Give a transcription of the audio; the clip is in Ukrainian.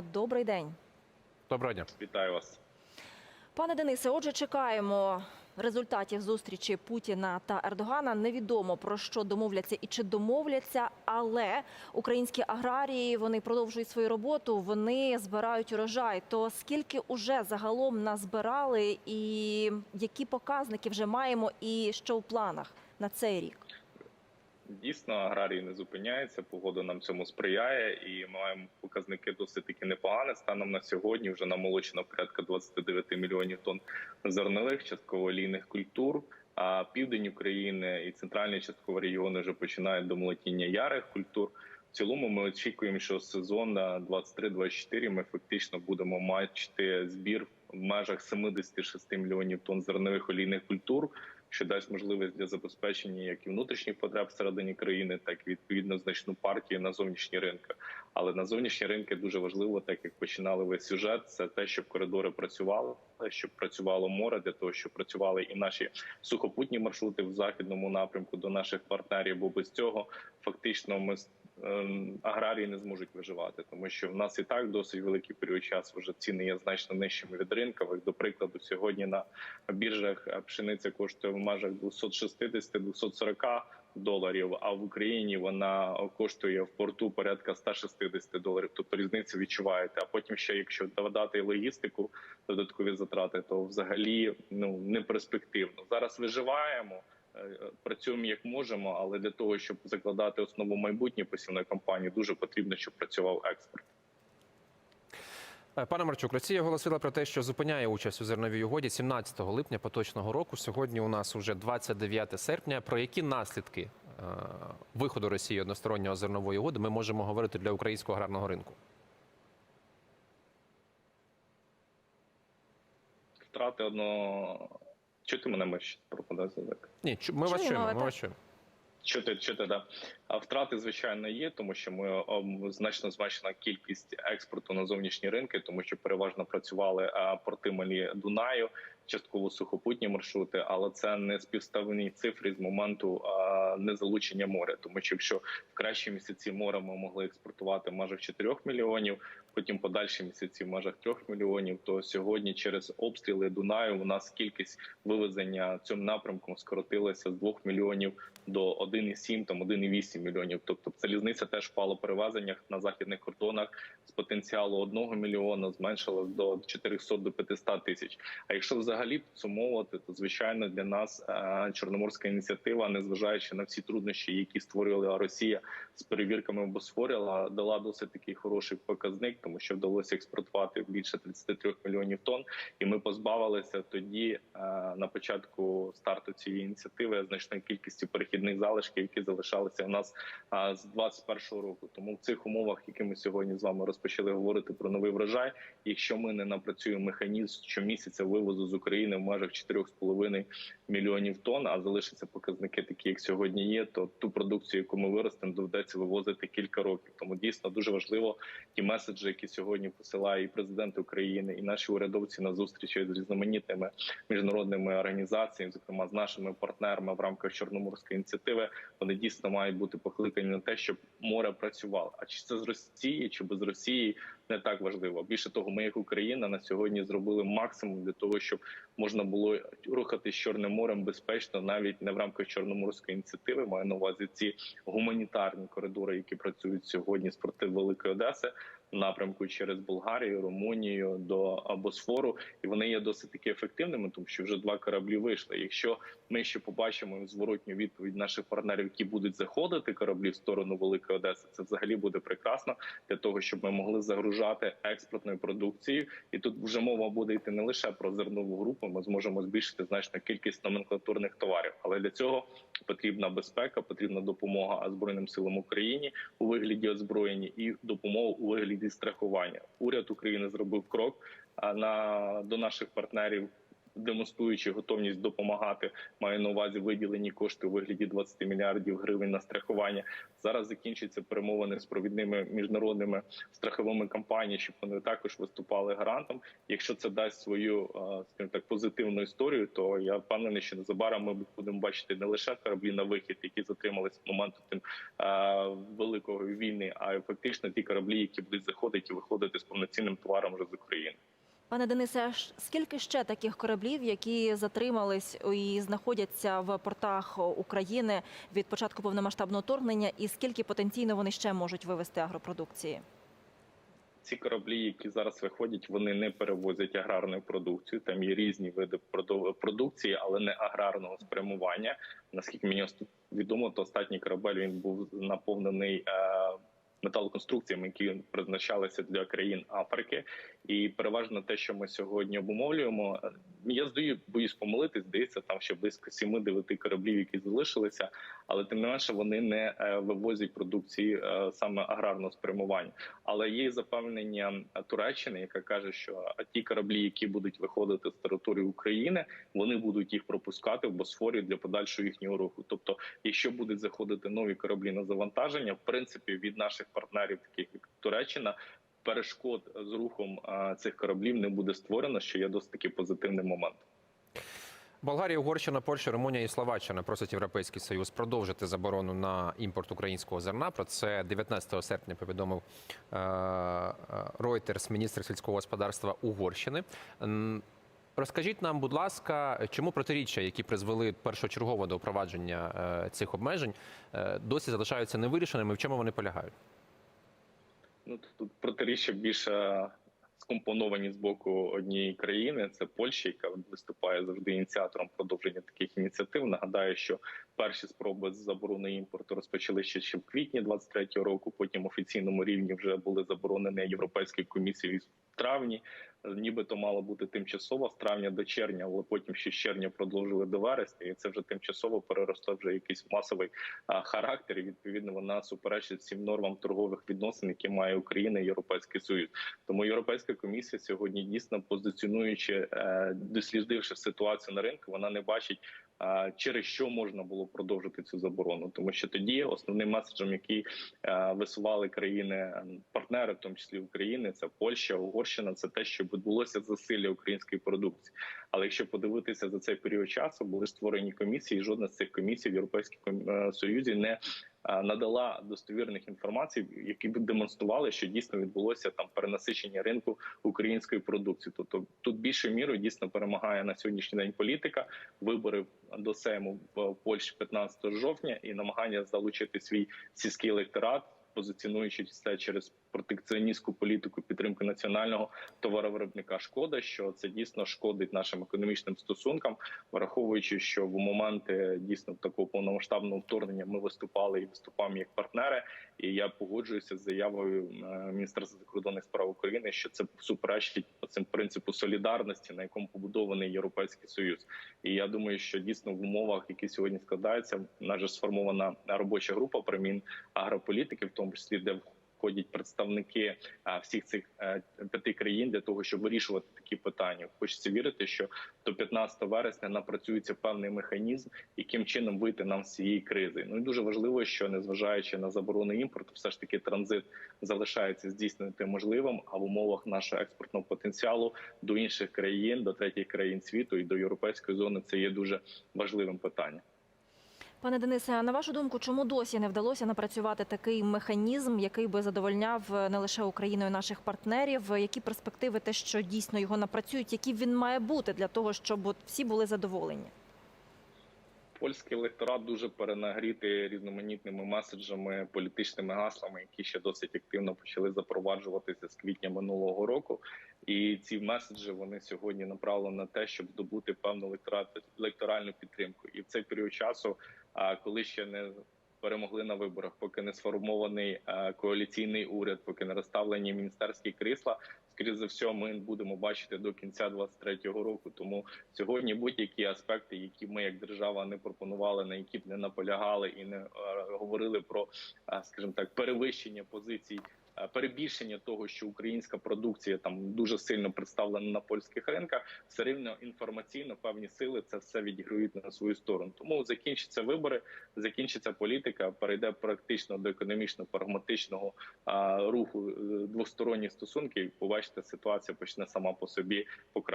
Добрий день. Доброго дня. Вітаю вас. Пане Денисе, отже, чекаємо результатів зустрічі Путіна та Ердогана. Невідомо про що домовляться і чи домовляться, але українські аграрії вони продовжують свою роботу. Вони збирають урожай. То скільки уже загалом назбирали, і які показники вже маємо, і що в планах на цей рік? Дійсно, аграрії не зупиняються. Погода нам цьому сприяє, і маємо показники досить таки непогані. Станом на сьогодні вже намолочено порядка 29 мільйонів тонн зернових, частково олійних культур. А південь України і центральні часткові регіони вже починають до молотіння ярих культур. В цілому ми очікуємо, що сезон на 23-24 ми фактично будемо мати збір в межах 76 мільйонів тонн зернових олійних культур, що дасть можливість для забезпечення як і внутрішніх потреб всередині країни, так і відповідно значну партію на зовнішні ринки. Але на зовнішні ринки дуже важливо, так як починали ви сюжет, це те, щоб коридори працювали, щоб працювало море, для того, щоб працювали і наші сухопутні маршрути в західному напрямку до наших партнерів. Бо без цього фактично ми аграрії не зможуть виживати, тому що в нас і так досить великий період часу вже ціни є значно нижчими від ринкових. До прикладу, сьогодні на біржах е, пшениця коштує в межах 260-240 доларів. А в Україні вона коштує в порту порядка 160 доларів. Тобто різницю відчуваєте. А потім ще, якщо додати логістику, додаткові затрати, то взагалі ну не перспективно. Зараз виживаємо. Е, Працюємо як можемо, але для того, щоб закладати основу майбутньої посівної кампанії, дуже потрібно, щоб працював експорт. Е, Пане Марчук, Росія оголосила про те, що зупиняє участь у зерновій угоді 17 липня поточного року. Сьогодні у нас уже 29 серпня. Про які наслідки е, виходу Росії одностороннього зернової угоди ми можемо говорити для українського аграрного ринку? Втрати одно чути мене ми ще пропадає зв'язок. Ні, ми вас Чуємо. Ми вас чуємо. Чути, чути, да. А втрати, звичайно, є, тому що ми значно зменшена кількість експорту на зовнішні ринки, тому що переважно працювали а, порти малі Дунаю, частково сухопутні маршрути, але це не співставні цифри з моменту незалучення моря. Тому що якщо в кращі місяці моря ми могли експортувати в межах 4 мільйонів, потім подальші місяці в межах 3 мільйонів, то сьогодні через обстріли Дунаю у нас кількість вивезення цим напрямком скоротилася з 2 мільйонів до 1,7, там 1,8 мільйонів. Тобто залізниця теж впала перевезеннях на західних кордонах з потенціалу 1 мільйона зменшилась до 400 до 500 тисяч. А якщо взагалі підсумовувати, то звичайно для нас е, чорноморська ініціатива, незважаючи на всі труднощі, які створювала Росія з перевірками в Босфорі, дала досить такий хороший показник, тому що вдалося експортувати більше 33 мільйонів тонн, і ми позбавилися тоді е, на початку старту цієї ініціативи значної кількості перехідних залишків, які залишалися в нас а, з 21 року. Тому в цих умовах, які ми сьогодні з вами розпочали говорити про новий врожай, якщо ми не напрацюємо механізм щомісяця вивозу з України в межах 4,5 мільйонів тонн, а залишаться показники такі, як сьогодні є, то ту продукцію, яку ми виростемо, доведеться вивозити кілька років. Тому дійсно дуже важливо ті меседжі, які сьогодні посилає і президент України, і наші урядовці на зустрічі з різноманітними міжнародними організаціями, зокрема з нашими партнерами в рамках Чорноморської ініціативи, вони дійсно мають бути покликані на те, щоб море працювало. А чи це з Росії, чи без Росії не так важливо. Більше того, ми як Україна на сьогодні зробили максимум для того, щоб можна було рухатись Чорним морем безпечно, навіть не в рамках Чорноморської ініціативи. Маю на увазі ці гуманітарні коридори, які працюють сьогодні з порти Великої Одеси. Напрямку через Болгарію, Румунію до Босфору, і вони є досить таки ефективними, тому що вже два кораблі вийшли. Якщо ми ще побачимо зворотню відповідь наших партнерів, які будуть заходити кораблі в сторону Великої Одеси, це взагалі буде прекрасно для того, щоб ми могли загружати експортною продукцією. І тут вже мова буде йти не лише про зернову групу. Ми зможемо збільшити значно кількість номенклатурних товарів, але для цього потрібна безпека, потрібна допомога збройним силам України у вигляді озброєння і допомога у вигляді страхування. Уряд України зробив крок на до наших партнерів демонструючи готовність допомагати, маю на увазі виділені кошти у вигляді 20 мільярдів гривень на страхування. Зараз закінчаться перемовини з провідними міжнародними страховими компаніями, щоб вони також виступали гарантом. Якщо це дасть свою, е, скажімо так, позитивну історію, то я впевнений, що незабаром ми будемо бачити не лише кораблі на вихід, які затримались з моменту тим е, великої війни, а фактично ті кораблі, які будуть заходити і виходити з повноцінним товаром вже з України. Пане Денисе, скільки ще таких кораблів, які затримались і знаходяться в портах України від початку повномасштабного вторгнення, і скільки потенційно вони ще можуть вивезти агропродукції? ці кораблі, які зараз виходять, вони не перевозять аграрну продукцію. Там є різні види продукції, але не аграрного спрямування. Наскільки мені відомо, то останній корабель він був наповнений. Е- Металоконструкціями, які призначалися для країн Африки, і переважно те, що ми сьогодні обумовлюємо, е, я здаю, боюсь помилитись. Здається, там ще близько 7-9 кораблів, які залишилися, але тим не менше вони не е, вивозять продукції е, саме аграрного спрямування. Але є запевнення Туреччини, яка каже, що ті кораблі, які будуть виходити з території України, вони будуть їх пропускати в Босфорі для подальшого їхнього руху. Тобто, якщо будуть заходити нові кораблі на завантаження, в принципі, від наших партнерів, таких як Туреччина. Перешкод з рухом цих кораблів не буде створено, що є досить таки позитивний момент. Болгарія, Угорщина, Польща, Румунія і Словаччина просять Європейський Союз продовжити заборону на імпорт українського зерна. Про це 19 серпня повідомив е, е, міністр сільського господарства Угорщини. Розкажіть нам, будь ласка, чому протиріччя, які призвели першочергово до впровадження е, цих обмежень, е, досі залишаються невирішеними? В чому вони полягають? Ну тут протиріччя більше скомпоновані з боку однієї країни. Це Польща, яка виступає завжди ініціатором продовження таких ініціатив. Нагадаю, що перші спроби з заборони імпорту розпочали ще в квітні 23-го року. Потім офіційному рівні вже були заборонені Європейською комісією в травні. Нібито мало бути тимчасово з травня до червня, але потім ще з червня продовжили до вересня, і це вже тимчасово переросло вже якийсь масовий характер. І відповідно вона суперечить всім нормам торгових відносин, які має Україна і Європейський Союз. Тому Європейська комісія сьогодні дійсно позиціонуючи, е, дослідивши ситуацію на ринку, вона не бачить. Е, Через що можна було продовжити цю заборону, тому що тоді основним меседжем, який е, висували країни партнери, в тому числі України, це Польща, Угорщина, це те, що відбулося засилля української продукції. Але якщо подивитися за цей період часу, були створені комісії. і Жодна з цих комісій в Європейському Союзі не е, надала достовірних інформацій, які б демонстрували, що дійсно відбулося там перенасичення ринку української продукції. Тобто тут більше мірою дійсно перемагає на сьогоднішній день політика, вибори до Сейму в Польщі 15 жовтня і намагання залучити свій сільський електорат. Позиціонуючи це через протекціоністську політику підтримки національного товаровиробника, шкода, що це дійсно шкодить нашим економічним стосункам, враховуючи, що в моменти дійсно такого повномасштабного вторгнення ми виступали і виступаємо як партнери. І я погоджуюся з заявою е, міністерства закордонних справ України, що це суперечить цим принципу солідарності, на якому побудований європейський союз. І я думаю, що дійсно в умовах, які сьогодні складаються, в нас же сформована робоча група примін агрополітики, в тому числі де входять представники всіх цих е, п'яти країн для того, щоб вирішувати такі питання. Хочеться вірити, що до 15 вересня напрацюється певний механізм, яким чином вийти нам з цієї кризи. Ну і дуже важливо, що незважаючи на заборону імпорту, все ж таки транзит залишається здійснити можливим. А в умовах нашого експортного потенціалу до інших країн, до третіх країн світу і до європейської зони це є дуже важливим питанням. Пане Денисе, на вашу думку, чому досі не вдалося напрацювати такий механізм, який би задовольняв не лише Україну і наших партнерів? Які перспективи те, що дійсно його напрацюють, які він має бути для того, щоб всі були задоволені? Польський електорат дуже перенагрітий різноманітними меседжами, політичними гаслами, які ще досить активно почали запроваджуватися з квітня минулого року. І ці меседжі вони сьогодні направлені на те, щоб здобути певну електоральну підтримку. І в цей період часу, коли ще не перемогли на виборах, поки не сформований е, коаліційний уряд, поки не розставлені міністерські крісла. Скоріше за все, ми будемо бачити до кінця 23-го року. Тому сьогодні будь-які аспекти, які ми як держава не пропонували, на які б не наполягали і не е, говорили про, е, скажімо так, перевищення позицій перебільшення того, що українська продукція там дуже сильно представлена на польських ринках, все рівно інформаційно певні сили це все відіграють на свою сторону. Тому закінчаться вибори, закінчиться політика, перейде практично до економічно прагматичного руху двосторонніх двосторонні стосунки. і Побачите, ситуація почне сама по собі покращення.